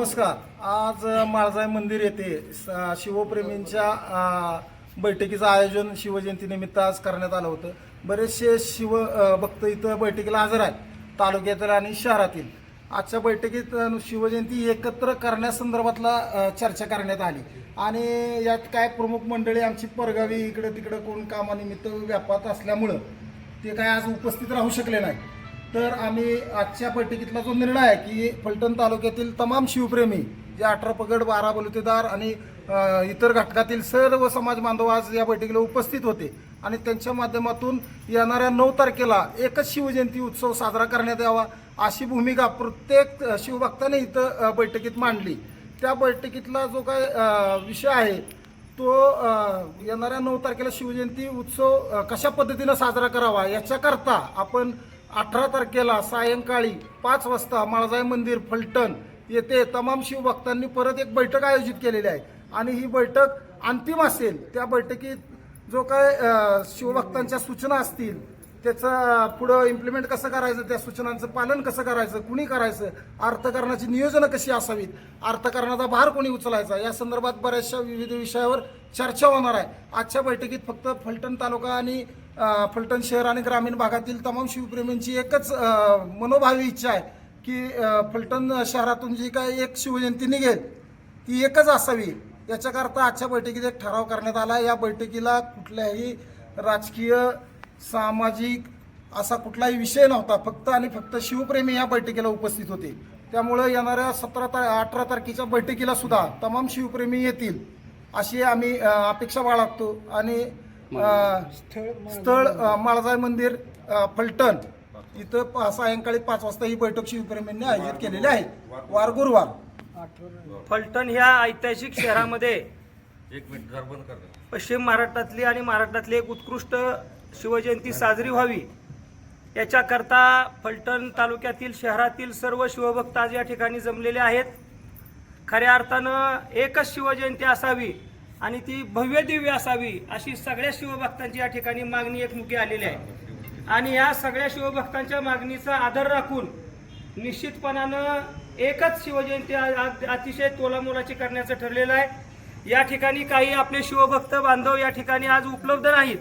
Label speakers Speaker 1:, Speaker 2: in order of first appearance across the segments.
Speaker 1: नमस्कार. आज माळजाय माळजाई मंदिर येथे स- शिवप्रेमींच्या बैठकीचं आयोजन शिवजयंतीनिमित्त आज करण्यात आलं होतं. बरेचसे शिव भक्त इथं बैठकीला हजर आहेत तालुक्यातील आणि शहरातील. आजच्या बैठकीत शिवजयंती एकत्र करण्यासंदर्भातला चर्चा करण्यात आली. आणि यात काय प्रमुख मंडळी आमची परगावी इकडं तिकडं कोण कामानिमित्त व्यापात असल्यामुळं ते काय आज उपस्थित राहू शकले नाही तर आम्ही आजच्या बैठकीतला जो निर्णय आहे की फलटण तालुक्यातील तमाम शिवप्रेमी जे अठरा पगड बारा बलुतेदार आणि इतर घटकातील सर्व समाज बांधव आज या बैठकीला उपस्थित होते. आणि त्यांच्या माध्यमातून येणाऱ्या नऊ तारखेला एकच शिवजयंती उत्सव साजरा करण्यात यावा अशी भूमिका प्रत्येक शिवभक्ताने इथं बैठकीत मांडली. त्या बैठकीतला जो काय विषय आहे तो येणाऱ्या नऊ तारखेला शिवजयंती उत्सव कशा पद्धतीनं साजरा करावा याच्याकरता आपण अठरा तारखेला सायंकाळी पाच वाजता माळजाई मंदिर फलटण येथे तमाम शिवभक्तांनी परत एक बैठक आयोजित केलेली आहे. आणि ही बैठक अंतिम असेल त्या बैठकीत जो काय शिवभक्तांच्या सूचना असतील त्याचं पुढं इम्प्लिमेंट कसं करायचं त्या सूचनांचं पालन कसं करायचं कुणी करायचं अर्थकारणाची नियोजनं कशी असावीत अर्थकारणाचा भार कोणी उचलायचा या संदर्भात बऱ्याचशा विविध विषयावर चर्चा होणार आहे. आजच्या बैठकीत फक्त फलटण तालुका आणि फलटण शहर आणि ग्रामीण भागातील तमाम शिवप्रेमींची एकच मनोभावी इच्छा आहे की फलटण शहरातून जी काय एक शिवजयंती निघेल ती एकच असावी. याच्याकरता आजच्या बैठकीत एक ठराव करण्यात आला या बैठकीला कुठल्याही राजकीय सामाजिक असा कुठलाही विषय नव्हता. फक्त आणि फक्त शिवप्रेमी या बैठकीला उपस्थित होते. त्यामुळं येणाऱ्या सतरा ता अठरा तारखेच्या बैठकीला सुद्धा तमाम शिवप्रेमी येतील अशी आम्ही अपेक्षा बाळगतो. आणि स्थळ अ, माळजाई मंदिर फलटण. इथं प- सायंकाळी पाच वाजता ही बैठक शिवप्रेमींनी आयोजित केलेली आहे. वार गुरुवार.
Speaker 2: फलटण ह्या ऐतिहासिक शहरामध्ये
Speaker 3: एक मिनिट
Speaker 2: पश्चिम महाराष्ट्रातली आणि महाराष्ट्रातली एक उत्कृष्ट शिवजयंती साजरी व्हावी. याच्याकरता फलटण तालुक्यातील शहरातील सर्व शिवभक्त आज या ठिकाणी जमलेले आहेत. खऱ्या अर्थानं एकच शिवजयंती असावी आणि ती भव्य दिव्य असावी अशी सगळ्या शिवभक्तांची या ठिकाणी मागणी एकमुखी आलेली आहे. आणि या सगळ्या शिवभक्तांच्या मागणीचा आदर राखून निश्चितपणानं एकच शिवजयंती अतिशय तोलामोलाची करण्याचं ठरलेलं आहे. या ठिकाणी काही आपले शिवभक्त बांधव या ठिकाणी आज उपलब्ध नाहीत.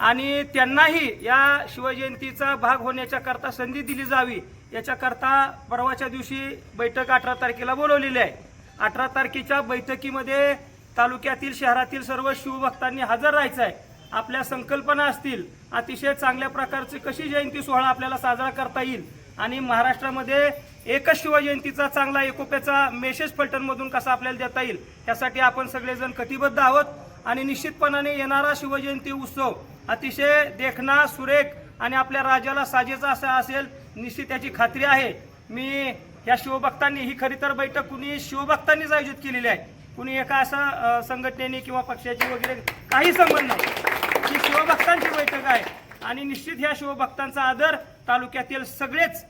Speaker 2: आणि त्यांनाही या शिवजयंतीचा भाग होण्याच्या करता संधी दिली जावी याच्याकरता परवाच्या दिवशी बैठक अठरा तारखेला बोलवलेली आहे. अठरा तारखेच्या बैठकीमध्ये तालुक्यातील शहरातील सर्व शिवभक्तांनी हजर राहायचं आहे आपल्या संकल्पना असतील अतिशय चांगल्या प्रकारची कशी जयंती सोहळा आपल्याला साजरा करता येईल? आणि महाराष्ट्रामध्ये एकच शिवजयंतीचा चांगला एकोप्याचा मेसेज फलटणमधून कसा आपल्याला देता येईल? यासाठी आपण सगळेजण कटिबद्ध आहोत. आणि निश्चितपणाने येणारा शिवजयंती उत्सव अतिशय देखणा सुरेख आणि आपल्या राज्याला साजेचा असा असेल निश्चित याची खात्री आहे. मी या शिवभक्तांनी ही खरी तर बैठक कुणी शिवभक्तांनीच आयोजित केलेली आहे. कुणी एका असं संघटनेने किंवा पक्षाची वगैरे काही संबंध नाही. ही शिवभक्तांची बैठक आहे आणि निश्चित ह्या शिवभक्तांचा आदर तालुक्यातील सगळेच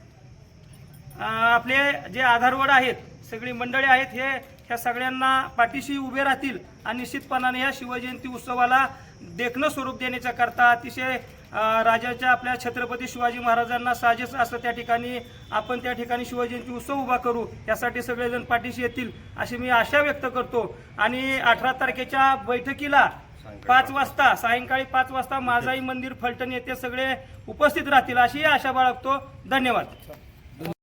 Speaker 2: आपले जे आधारवड आहेत सगळी मंडळे आहेत हे ह्या सगळ्यांना पाठीशी उभे राहतील आणि निश्चितपणाने या शिवजयंती उत्सवाला देखणं स्वरूप देण्याच्या करता अतिशय राजाच्या आपल्या छत्रपती शिवाजी महाराजांना साजेस असं त्या ठिकाणी आपण त्या ठिकाणी शिवजयंती उत्सव उभा करू यासाठी सगळेजण पाठीशी येतील अशी मी आशा व्यक्त करतो. आणि अठरा तारखेच्या बैठकीला पाच वाजता सायंकाळी पाच वाजता माझाई मंदिर फलटण येथे सगळे उपस्थित राहतील अशी आशा बाळगतो. धन्यवाद.